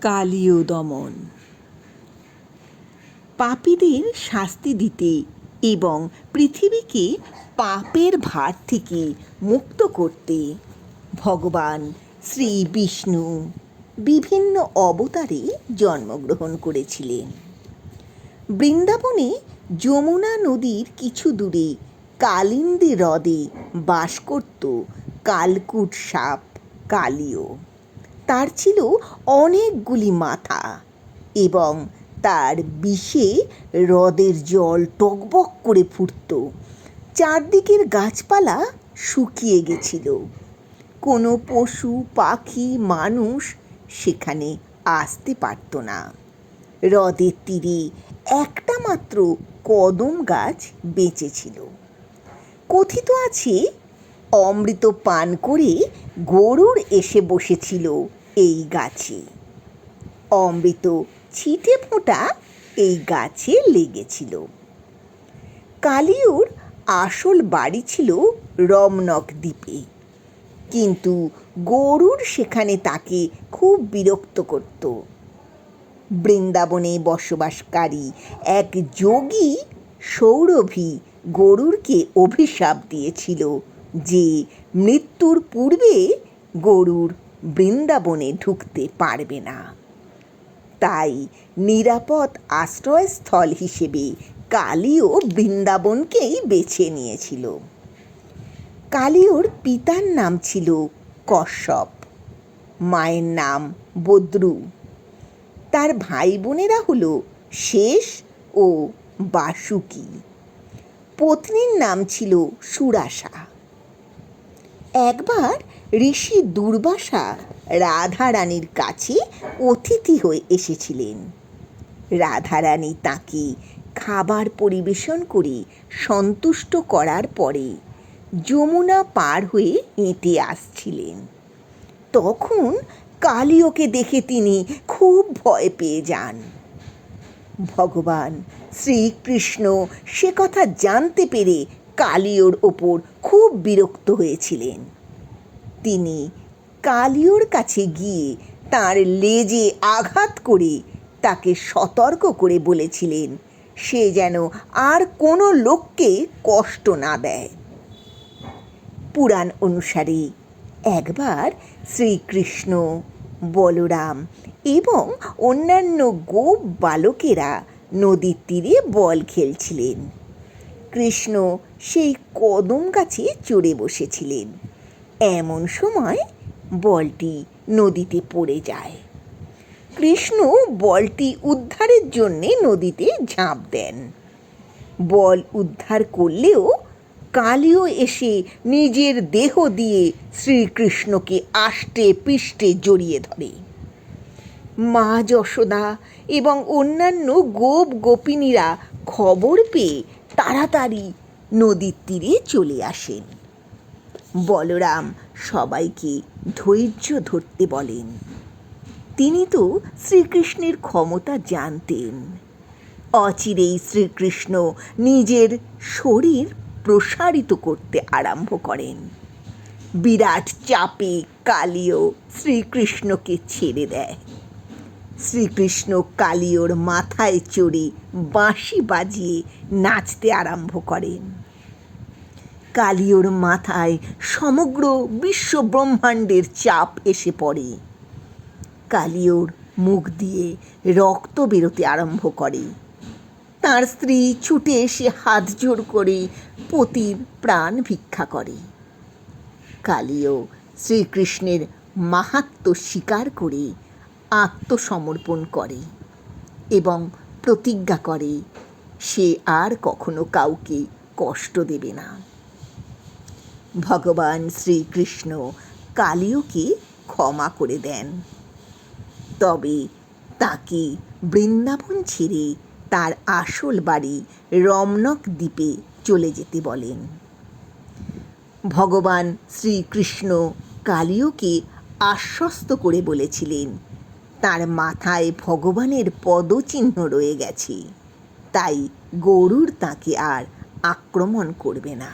কালীয় দমন পাপীদের শাস্তি দিতে এবং পৃথিবীকে পাপের ভার থেকে মুক্ত করতে ভগবান শ্রী বিষ্ণু বিভিন্ন অবতারে জন্মগ্রহণ করেছিলেন। বৃন্দাবনে যমুনা নদীর কিছু দূরে কালিন্দী হ্রদে বাস করত কালকুট সাপ কালীয় তার ছিল অনেকগুলি মাথা এবং তার বিষে হ্রদের জল টকবক করে ফুটত। চারদিকের গাছপালা শুকিয়ে গেছিল। কোনো পশু, পাখি, মানুষ সেখানে আসতে পারত না। হ্রদের তীরে একটা মাত্র কদম গাছ বেঁচে ছিল কথিত আছে, অমৃত পান করে গরুর এসে বসেছিল। এই গাছে। অমৃত ছিটে ফোঁটা এই গাছে লেগেছিল। কালিউর আসল বাড়ি ছিল রমনক দ্বীপে। কিন্তু গরুর সেখানে তাকে খুব বিরক্ত করত। বৃন্দাবনে বসবাসকারী এক যোগী সৌরভী গরুরকে অভিশাপ দিয়েছিল যে মৃত্যুর পূর্বে গরুর বৃন্দাবনে ঢুকতে পারবে না। তাই নিরাপদ আশ্রয়স্থল হিসেবে কালীও বৃন্দাবনকেই বেছে নিয়েছিল। কালীয়র পিতার নাম ছিল কশ্যপ, মায়ের নাম বদ্রু। তার ভাই বোনেরা হলো শেষ ও বাসুকি। পত্নীর নাম ছিল সুরাসা। একবার ঋষি দুর্বাসা রাধারানীর কাছে অতিথি হয়ে এসেছিলেন। রাধারানী তাকে খাবার পরিবেশন করে সন্তুষ্ট করার পরে যমুনা পার হয়ে হেঁটে আসছিলেন। তখন কালীয়কে দেখে তিনি খুব ভয় পেয়ে যান। ভগবান শ্রীকৃষ্ণ সে কথা জানতে পেরে কালীয়র ওপর খুব বিরক্ত হয়েছিলেন। তিনি কালীয়র কাছে গিয়ে তার লেজে আঘাত করে তাকে সতর্ক করে বলেছিলেন, সে যেন আর কোনো লোককে কষ্ট না দেয়। পুরাণ অনুসারে একবার শ্রীকৃষ্ণ, বলরাম এবং অন্যান্য গোপ বালকেরা নদীর তীরে বল খেলছিলেন। কৃষ্ণ সেই কদম গাছে চড়ে বসেছিলেন। এমন সময় বলটি নদীতে পড়ে যায়। কৃষ্ণ বলটি উদ্ধারের জন্যে নদীতে ঝাঁপ দেন। বল উদ্ধার করলেও কালীও এসে নিজের দেহ দিয়ে শ্রীকৃষ্ণকে আষ্টে পিষ্টে জড়িয়ে ধরে। মা যশোদা এবং অন্যান্য গোপ গোপিনীরা খবর পেয়ে তাড়াতাড়ি নদীর তীরে চলে আসেন। বলরাম সবাইকে ধৈর্য ধরতে বলেন। তিনি তো শ্রীকৃষ্ণের ক্ষমতা জানতেন। অচিরেই শ্রীকৃষ্ণ নিজের শরীর প্রসারিত করতে আরম্ভ করেন। বিরাট চাপে কালীয় শ্রীকৃষ্ণকে ছেড়ে দেয়। শ্রীকৃষ্ণ কালীয়র মাথায় চড়ে বাঁশি বাজিয়ে নাচতে আরম্ভ করেন। কালীয়র মাথায় সমগ্র বিশ্ব ব্রহ্মাণ্ডের চাপ এসে পড়ে। কালীয়র মুখ দিয়ে রক্ত বেরোতে আরম্ভ করে। তার স্ত্রী ছুটে এসে হাত জোর করে পতির প্রাণ ভিক্ষা করে। কালীয় শ্রীকৃষ্ণের মাহাত্ম স্বীকার করে আত্মসমর্পণ করে এবং প্রতিজ্ঞা করে, সে আর কখনো কাউকে কষ্ট দেবে না। ভগবান শ্রীকৃষ্ণ কালীয়কে ক্ষমা করে দেন। তবে তাকে বৃন্দাবন ছেড়ে তার আসল বাড়ি রমনক দ্বীপে চলে যেতে বলেন। ভগবান শ্রীকৃষ্ণ কালীয়কে আশ্বস্ত করে বলেছিলেন, তার মাথায় ভগবানের পদচিহ্ন রয়ে গেছে, তাই গরুর তাকে আর আক্রমণ করবে না।